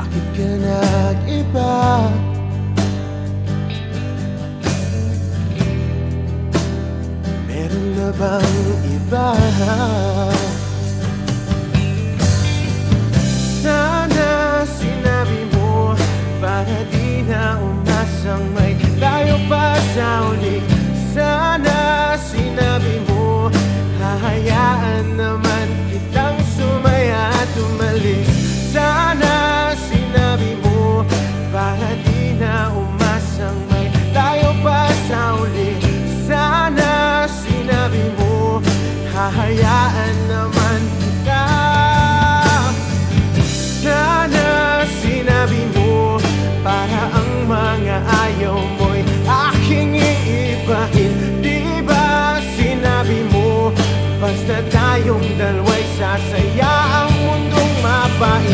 Bakit ka nag-iba? Meron na bang iba? Sana sinabi mo Para di na umasang may tayo pa sa uli hahayaan naman kita Sana sinabi mo Para ang mga ayaw mo'y aking iibahin Di ba sinabi mo Basta tayong dalawa'y sasaya